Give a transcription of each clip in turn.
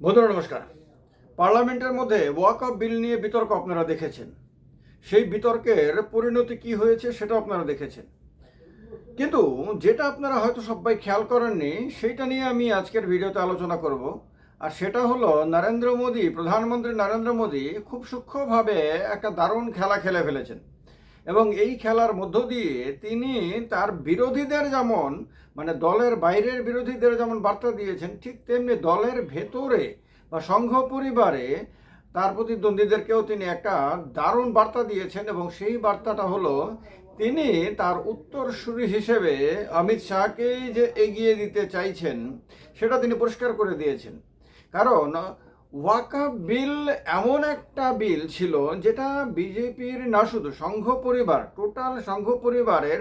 বন্ধুরা, নমস্কার। পার্লামেন্টের মধ্যে ওয়াক আপ বিল নিয়ে বিতর্ক আপনারা দেখেছেন। সেই বিতর্কের পরিণতি কি হয়েছে সেটা আপনারা দেখেছেন। কিন্তু যেটা আপনারা হয়তো সবাই খেয়াল করেননি, সেইটা নিয়ে আমি আজকের ভিডিওতে আলোচনা করব। আর সেটা হলো, নরেন্দ্র মোদী, প্রধানমন্ত্রী নরেন্দ্র মোদী খুব সূক্ষ্মভাবে একটা দারুণ খেলা খেলে ফেলেছেন। এবং এই খেলার মধ্য দিয়ে তিনি তার বিরোধীদের যেমন মানে দলের বাইরের বিরোধীদের যেমন বার্তা দিয়েছেন, ঠিক তেমনি দলের ভেতরে বা সংঘ পরিবারে তার প্রতিদ্বন্দ্বীদেরকেও তিনি একটা দারুণ বার্তা দিয়েছেন এবং সেই বার্তাটা হলো, তিনি তার উত্তরসূরি হিসেবে অমিত শাহকেই যে এগিয়ে দিতে চাইছেন, সেটা তিনি পরিষ্কার করে দিয়েছেন। কারণ ওয়াকাফ বিল এমন একটা বিল ছিল যেটা বিজেপির না শুধু সংঘ পরিবার, টোটাল সংঘ পরিবারের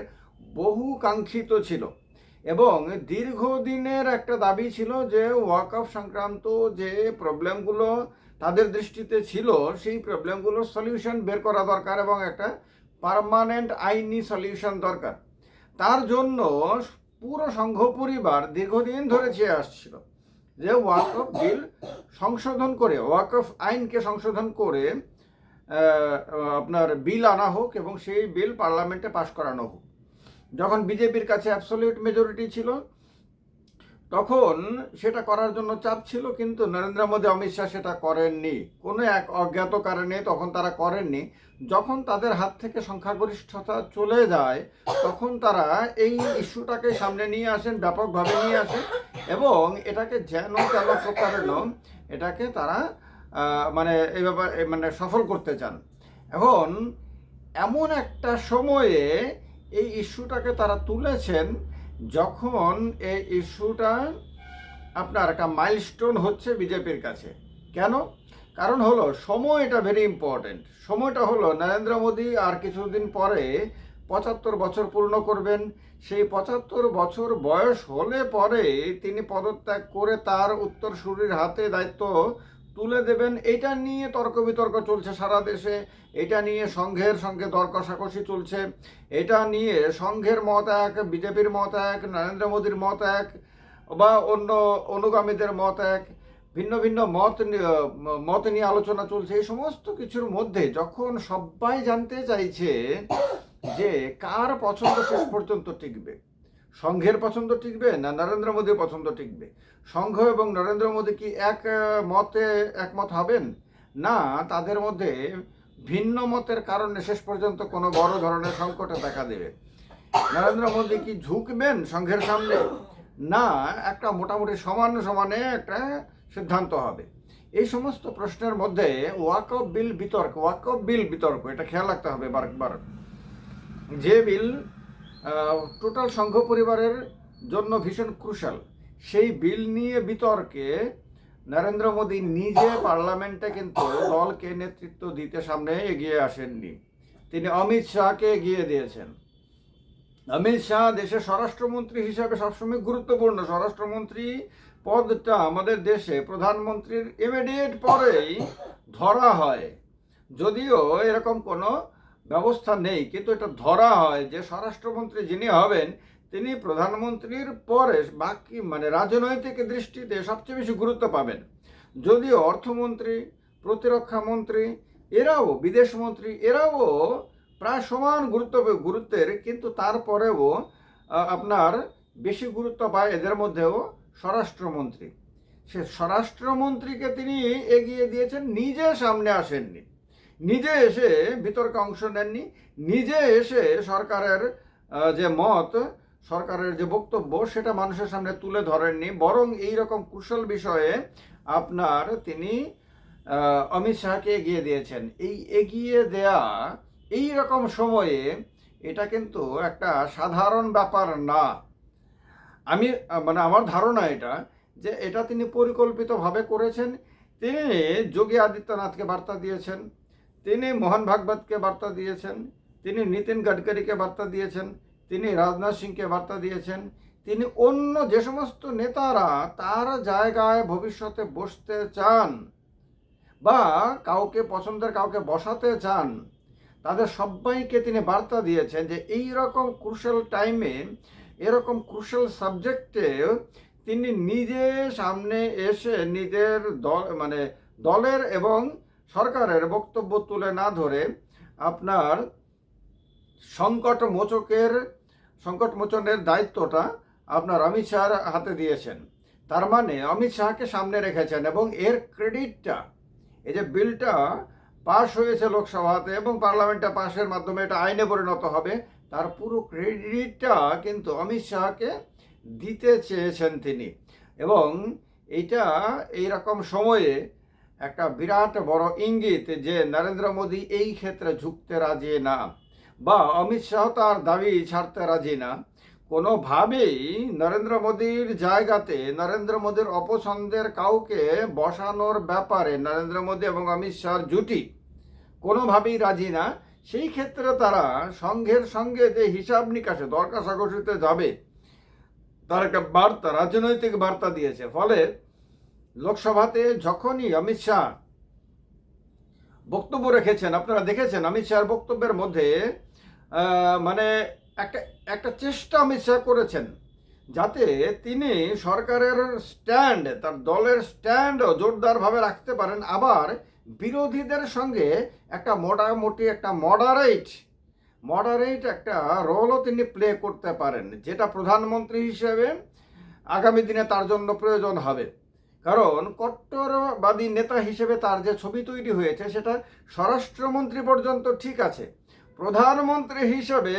বহু কাঙ্ক্ষিত ছিল। এবং দীর্ঘদিনের একটা দাবি ছিল যে ওয়াকফ সংক্রান্ত যে প্রবলেমগুলো তাদের দৃষ্টিতে ছিল, সেই প্রবলেমগুলোর সলিউশন বের করা দরকার এবং একটা পার্মানেন্ট আইনি সলিউশন দরকার। তার জন্য পুরো সংঘ পরিবার দীর্ঘদিন ধরে চেয়ে আসছিল। যে ওয়াকফ বিল সংশোধন করে, ওয়াকফ আইনকে সংশোধন করে আপনার বিল আনা হোক এবং সেই বিল পার্লামেন্টে পাশ করানো হোক। যখন বিজেপির কাছে অ্যাবসলিউট মেজরিটি ছিল তখন সেটা করার জন্য চাপ ছিল, কিন্তু নরেন্দ্র মোদী, অমিত শাহ সেটা করেননি। কোনো এক অজ্ঞাত কারণে তখন তারা করেননি। যখন তাদের হাত থেকে সংখ্যাগরিষ্ঠতা চলে যায়, তখন তারা এই ইস্যুটাকে সামনে নিয়ে আসেন, ব্যাপকভাবে নিয়ে আসেন এবং এটাকে যেন তেন প্রকারেণ এটাকে তারা মানে এই ব্যাপার মানে সফল করতে চান। এখন এমন একটা সময়ে এই ইস্যুটাকে তারা তুলেছেন যখন এই ইস্যুটা আপনার একটা মাইলস্টোন হচ্ছে বিজেপির কাছে। কেন? কারণ হলো সময়টা ভেরি ইম্পর্টেন্ট সময়টা হলো নরেন্দ্র মোদী আর কিছুদিন পরে পঁচাত্তর বছর পূর্ণ করবেন। সেই পঁচাত্তর বছর বয়স হলে পরে তিনি পদত্যাগ করে তার উত্তরসূরির হাতে দায়িত্ব তুলে দেবেন। এটা নিয়ে তর্ক বিতর্ক চলছে সারা দেশে। এটা নিয়ে সংঘের সঙ্গে দর কষাকষি চলছে। এটা নিয়ে সংঘের মত এক, বিজেপির মত এক, নরেন্দ্র মোদীর মত এক, বা অন্য অনুগামীদের মত এক। ভিন্ন ভিন্ন মত মত নিয়ে আলোচনা চলছে। এই সমস্ত কিছুর মধ্যে যখন সবাই জানতে চাইছে যে কার পছন্দ শেষ পর্যন্ত টিকবে সংঘের পছন্দ টিকবে না নরেন্দ্র মোদীর পছন্দ টিকবে? সংঘ এবং নরেন্দ্র মোদী কি এক মতে একমত হবেন? না, তাদের মধ্যে ভিন্ন মতের কারণে শেষ পর্যন্ত কোনো বড় ধরনের সংকটে দেখা দেবে। নরেন্দ্র মোদী কি ঝুঁকবেন সংঘের সামনে? না, একটা মোটামুটি সমান সমানে একটা সিদ্ধান্ত হবে। এই সমস্ত প্রশ্নের মধ্যে ওয়াকফ বিল বিতর্ক ওয়াকফ বিল বিতর্ক, এটা খেয়াল রাখতে হবে বারবার। যে বিল টোটাল সংঘ পরিবারের জন্য ভীষণ ক্রুশাল সেই বিল নিয়ে বিতর্কে নরেন্দ্র মোদী নিজে পার্লামেন্টে কিন্তু দলকে নেতৃত্ব দিতে সামনে এগিয়ে আসেননি। তিনি অমিত শাহকে এগিয়ে দিয়েছেন। অমিত শাহ দেশের স্বরাষ্ট্রমন্ত্রী হিসাবে সবসময় গুরুত্বপূর্ণ। স্বরাষ্ট্রমন্ত্রী পদটা আমাদের দেশে প্রধানমন্ত্রীর ইমিডিয়েট পরেই ধরা হয়। যদিও এরকম কোনো ব্যবস্থা নেই, কিন্তু এটা ধরা হয় যে স্বরাষ্ট্রমন্ত্রী যিনি হবেন, তিনি প্রধানমন্ত্রীর পরে বাকি মানে রাজনৈতিক দৃষ্টিতে সবচেয়ে বেশি গুরুত্ব পাবেন। যদিও অর্থমন্ত্রী, প্রতিরক্ষা মন্ত্রী, এরাও বিদেশ মন্ত্রী, এরাও প্রায় সমান গুরুত্ব, গুরুত্বের, কিন্তু তারপরেও আপনার বেশি গুরুত্ব পায় এদের মধ্যেও স্বরাষ্ট্রমন্ত্রী। সে স্বরাষ্ট্রমন্ত্রীকে তিনি এগিয়ে দিয়েছেন, নিজে সামনে আসেননি। নিজে এসে বিতর্কে অংশ নেননি, নিজে এসে সরকারের যে মত, সরকারের যে বক্তব্য, সেটা মানুষের সামনে তুলে ধরেননি। বরং এই রকম কুশল বিষয়ে আপনার তিনি অমিত শাহকে এগিয়ে দিয়েছেন। এই এগিয়ে দেয়া, এই রকম সময়ে এটা কিন্তু একটা সাধারণ ব্যাপার না। আমি মানে আমার ধারণা এটা, যে এটা তিনি পরিকল্পিতভাবে করেছেন। তিনি যোগী আদিত্যনাথকে বার্তা দিয়েছেন। তিনি মোহন ভাগবতকে বার্তা দিয়েছেন, তিনি নীতিন গডকারিকে বার্তা দিয়েছেন, তিনি রাজনাথ সিংকে বার্তা দিয়েছেন, তিনি অন্য যে সমস্ত নেতারা তার জায়গায় ভবিষ্যতে বসতে চান বা কাউকে পছন্দের কাউকে বসাতে চান, তাদের সবাইকে তিনি বার্তা দিয়েছেন যে এই রকম ক্রুশাল টাইমে এরকম ক্রুশাল সাবজেক্টে তিনি নিজে সামনে এসে নিজের দল মানে দলের এবং সরকারের বক্তব্য তুলে না ধরে আপনার সংকট মোচকের, সংকট মোচনের দায়িত্বটা আপনার অমিত শাহর হাতে দিয়েছেন। তার মানে অমিত শাহকে সামনে রেখেছেন এবং এর ক্রেডিটটা, এই যে বিলটা পাশ হয়েছে লোকসভাতে এবং পার্লামেন্টে পাশের মাধ্যমে এটা আইনে পরিণত হবে, তার পুরো ক্রেডিটটা কিন্তু অমিত শাহকে দিতে চেয়েছেন তিনি। এবং এইটা এই রকম সময়ে একটা বিরাট বড় ইঙ্গিত যে নরেন্দ্র মোদী এই ক্ষেত্রে ঝুঁকতে রাজি না বা অমিত শাহ তার দাবি ছাড়তে রাজি না। কোনোভাবেই নরেন্দ্র মোদীর জায়গাতে নরেন্দ্র মোদীর অপছন্দের কাউকে বসানোর ব্যাপারে নরেন্দ্র মোদী এবং অমিত শাহর জুটি কোনোভাবেই রাজি না। সেই ক্ষেত্রে তারা সংঘের সঙ্গে যে হিসাব নিকাশে দরকার সাগসিতে যাবে, তার একটা বার্তা, রাজনৈতিক বার্তা দিয়েছে। ফলে লোকসভাতে যখনই অমিত শাহ বক্তব্য রেখেছেন, আপনারা দেখেছেন অমিত শাহর বক্তব্যের মধ্যে মানে একটা একটা চেষ্টা অমিত শাহ করেছেন যাতে তিনি সরকারের স্ট্যান্ড, তার দলের স্ট্যান্ডও জোরদারভাবে রাখতে পারেন। আবার বিরোধীদের সঙ্গে একটা মোটামুটি একটা মডারেট মডারেট একটা রোলও তিনি প্লে করতে পারেন, যেটা প্রধানমন্ত্রী হিসেবে আগামী দিনে তার জন্য প্রয়োজন হবে। কারণ কট্টরবাদী নেতা হিসেবে তার যে ছবি তৈরি হয়েছে, সেটা স্বরাষ্ট্রমন্ত্রী পর্যন্ত ঠিক আছে। প্রধানমন্ত্রী হিসেবে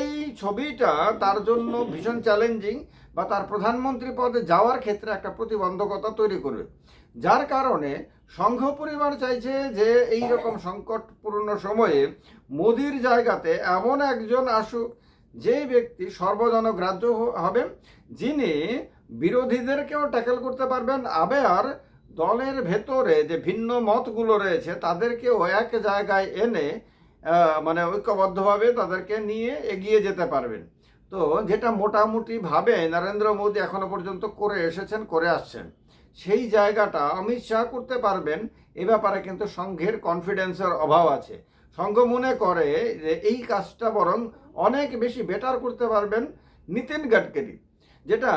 এই ছবিটা তার জন্য ভীষণ চ্যালেঞ্জিং বা তার প্রধানমন্ত্রী পদে যাওয়ার ক্ষেত্রে একটা প্রতিবন্ধকতা তৈরি করবে। যার কারণে সংঘ পরিবার চাইছে যে এই রকম সংকটপূর্ণ সময়ে মোদির জায়গাতে এমন একজন আসুক যে ব্যক্তি সর্বজনগ্রাহ্য হবেন যিনি বিরোধীদেরকেও ট্যাকেল করতে পারবেন। আবার দলের ভেতরে যে ভিন্ন মতগুলো রয়েছে, তাদেরকেও এক জায়গায় এনে মানে ঐক্যবদ্ধভাবে তাদেরকে নিয়ে এগিয়ে যেতে পারবেন। তো যেটা মোটামুটিভাবে নরেন্দ্র মোদী এখনও পর্যন্ত করে এসেছেন, করে আসছেন, সেই জায়গাটা অমিত শাহ করতে পারবেন। এ ব্যাপারে কিন্তু সংঘের কনফিডেন্সের অভাব আছে। সংঘ মনে করে যে এই কাজটা বরং অনেক বেশি বেটার করতে পারবেন নিতিন গাডকারি, যেটা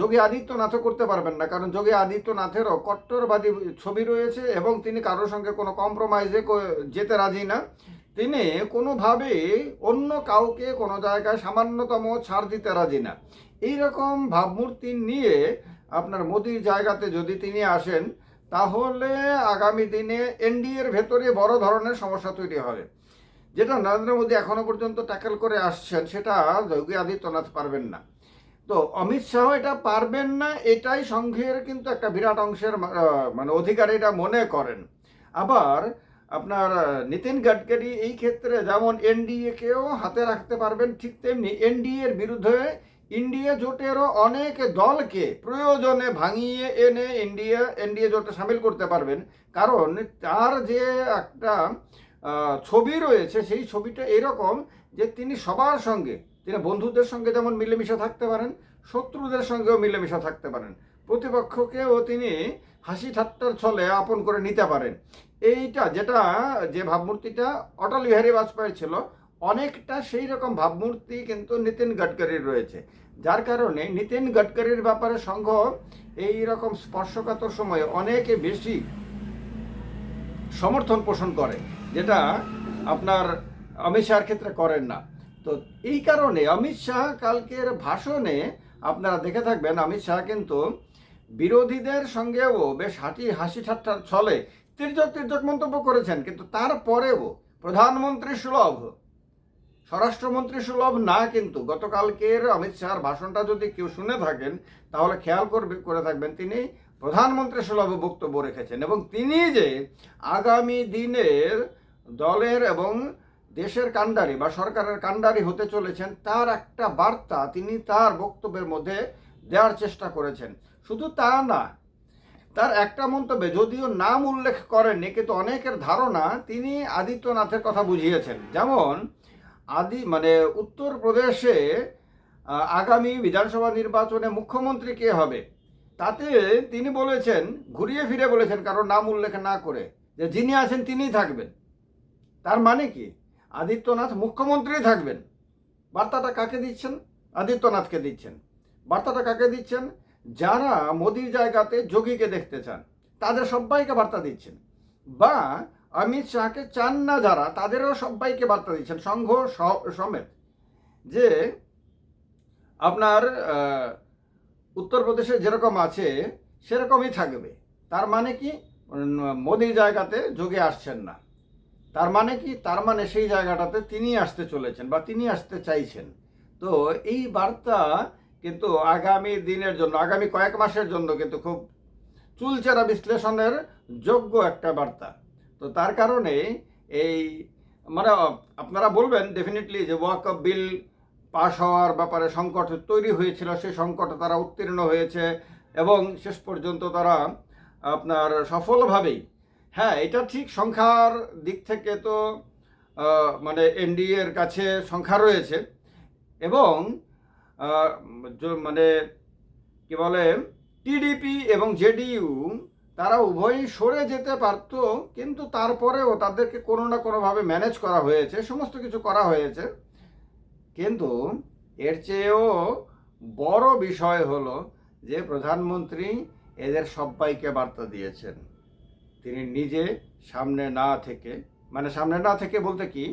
যোগী আদিত্যনাথও করতে পারবেন না, কারণ যোগী আদিত্যনাথেরও কট্টরবাদী ছবি রয়েছে এবং তিনি কারোর সঙ্গে কোনো কম্প্রোমাইজে যেতে রাজি না। তিনি কোনোভাবেই অন্য কাউকে কোনো জায়গায় সামান্যতম ছাড় দিতে রাজি না। এইরকম ভাবমূর্তি নিয়ে আপনার মোদির জায়গাতে যদি তিনি আসেন, তাহলে আগামী দিনে এনডিএর ভেতরে বড় ধরনের সমস্যা তৈরি হবে। যেটা নরেন্দ্র মোদী এখনও পর্যন্ত ট্যাকেল করে আসছেন, সেটা যোগী আদিত্যনাথ পারবেন না। তো অমিত শাহ এটা পারবেন না, এটাই সংঘের কিন্তু একটা বিরাট অংশের মানে অধিকার এটা মনে করেন। আবার আপনার নিতিন গাডকারি এই ক্ষেত্রে যেমন এনডিএ কেও হাতে রাখতে পারবেন ঠিক তেমনি এনডিএ এর বিরুদ্ধে ইন্ডিয়া জোটেরও অনেক দলকে প্রয়োজনে ভাঙিয়ে এনে ইন্ডিয়া, এনডিএ জোটে সামিল করতে পারবেন। কারণ তার যে একটা ছবি রয়েছে, সেই ছবিটা এরকম যে তিনি সবার সঙ্গে তিনি বন্ধুদের সঙ্গে যেমন মিলেমিশে থাকতে পারেন, শত্রুদের সঙ্গেও মিলেমিশে থাকতে পারেন। প্রতিপক্ষকেও তিনি হাসি ঠাট্টার ছলে আপন করে নিতে পারেন। এইটা যেটা, যে ভাবমূর্তিটা অটল বিহারী বাজপেয়ীর ছিল, অনেকটা সেই রকম ভাবমূর্তি কিন্তু নিতিন গাডকারির রয়েছে। যার কারণে নিতিন গাডকারির ব্যাপারে সংঘ এই রকম স্পর্শকাতর সময়ে অনেকে বেশি সমর্থন পোষণ করে, যেটা আপনার অমিত ক্ষেত্রে করেন না। তো এই কারণে অমিত শাহ কালকের ভাষণে আপনারা দেখে থাকবেন, অমিত শাহ কিন্তু বিরোধীদের সঙ্গেও বেশ হাসি হাসি ঠাট্টার ছলে। তির্যক তির্যক মন্তব্য করেছেন, কিন্তু তারপরেও প্রধানমন্ত্রী সুলভ, স্বরাষ্ট্রমন্ত্রী সুলভ না কিন্তু গতকালকের অমিত শাহর ভাষণটা যদি কেউ শুনে থাকেন, তাহলে খেয়াল করবে, করে থাকবেন তিনি প্রধানমন্ত্রী সুলভ বক্তব্য রেখেছেন এবং তিনি যে আগামী দিনের দলের এবং দেশের কাণ্ডারি বা সরকারের কাণ্ডারি হতে চলেছেন, তার একটা বার্তা তিনি তার বক্তব্যের মধ্যে দেওয়ার চেষ্টা করেছেন। শুধু তা না, তার একটা মন্তব্যে যদিও নাম উল্লেখ করেননি, কিন্তু অনেকের ধারণা তিনি আদিত্যনাথের কথা বুঝিয়েছেন। যেমন, আদি মানে উত্তরপ্রদেশে আগামী বিধানসভা নির্বাচনে মুখ্যমন্ত্রী কে হবে? তাতে তিনি বলেছেন, ঘুরিয়ে ফিরে বলেছেন কারণ নাম উল্লেখ না করে, যে যিনি আছেন তিনিই থাকবেন। তার মানে কি? আদিত্যনাথ মুখ্যমন্ত্রী থাকবেন। বার্তাটা কাকে দিচ্ছেন? আদিত্যনাথকে দিচ্ছেন। বার্তাটা কাকে দিচ্ছেন? যারা মোদির জায়গাতে যোগীকে দেখতে চান, তাদের সবাইকে বার্তা দিচ্ছেন। বা অমিত শাহকে চান না যারা, তাদেরও সবাইকে বার্তা দিচ্ছেন, সংঘ সমেত। যে আপনার উত্তরপ্রদেশে যেরকম আছে, সেরকমই থাকবে। তার মানে কি? মোদির জায়গাতে যোগে আসছেন না। তার মানে কি? তার মানে সেই জায়গাটাতে তিনি আসতে চলেছেন বা তিনি আসতে চাইছেন। তো এই বার্তা কিন্তু আগামী দিনের জন্য, আগামী কয়েক মাসের জন্য কিন্তু খুব চুলচেরা বিশ্লেষণের যোগ্য একটা বার্তা। তো তার কারণে এই মানে আপনারা বলবেন ডেফিনেটলি যে ওয়াক বিল পাশ হওয়ার ব্যাপারে সংকট তৈরি হয়েছিল, সেই সংকটে তারা উত্তীর্ণ হয়েছে এবং শেষ পর্যন্ত তারা আপনার সফলভাবেই হ্যাঁ এটা ঠিক সংখ্যার দিক থেকে তো মানে এনডিএ এর কাছে সংখ্যা রয়েছে এবং মানে কি বলে, টিডিপি এবং জেডিইউ তারা উভয়ই সরে যেতে পারত, কিন্তু তারপরেও তাদেরকে কোনো না কোনোভাবে ম্যানেজ করা হয়েছে, সমস্ত কিছু করা হয়েছে। কিন্তু এর চেয়েও বড় বিষয় হলো যে প্রধানমন্ত্রী এদের সবাইকে বার্তা দিয়েছেন। তিনি নিজে সামনে না থেকে মানে সামনে না থেকে বলতে কি,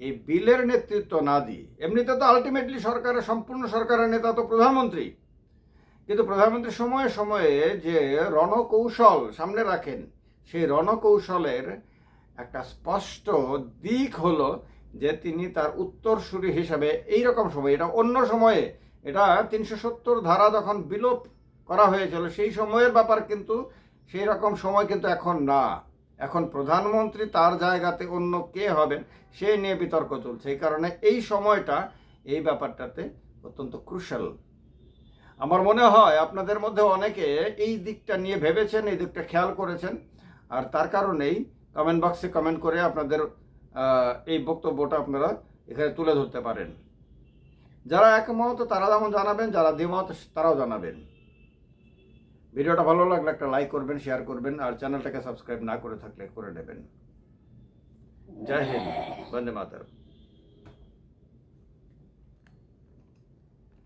এই বিলের নেতৃত্ব না দিয়ে, এমনিতে তো আলটিমেটলি সরকারের সম্পূর্ণ সরকারের নেতা তো প্রধানমন্ত্রী। কিন্তু প্রধানমন্ত্রী সময়ে সময়ে যে রণকৌশল সামনে রাখেন, সেই রণকৌশলের একটা স্পষ্ট দিক হলো যে তিনি তার উত্তরসূরি হিসাবে এই রকম সময়, এটা অন্য সময়ে, এটা তিনশো সত্তর ধারা যখন বিলোপ করা হয়েছিল, সেই সময়ের ব্যাপার কিন্তু সেই রকম সময় কিন্তু এখন না। এখন প্রধানমন্ত্রী তার জায়গাতে অন্য কে হবেন, সে নিয়ে বিতর্ক চলছে। এই কারণে এই সময়টা, এই ব্যাপারটাতে অত্যন্ত ক্রুশাল আমার মনে হয় আপনাদের মধ্যে অনেকে এই দিকটা নিয়ে ভেবেছেন, এই দিকটা খেয়াল করেছেন। আর তার কারণেই কমেন্ট বক্সে কমেন্ট করে আপনাদের এই বক্তব্যটা আপনারা এখানে তুলে ধরতে পারেন। যারা একমত তারা যেমন জানাবেন, যারা দ্বিমত তারাও জানাবেন। ভিডিওটা ভালো লাগলে একটা লাইক করবেন শেয়ার করবেন, আর চ্যানেলটাকে সাবস্ক্রাইব না করে থাকলে করে নেবেন। জয় হিন্দ, বন্দে মাতরম।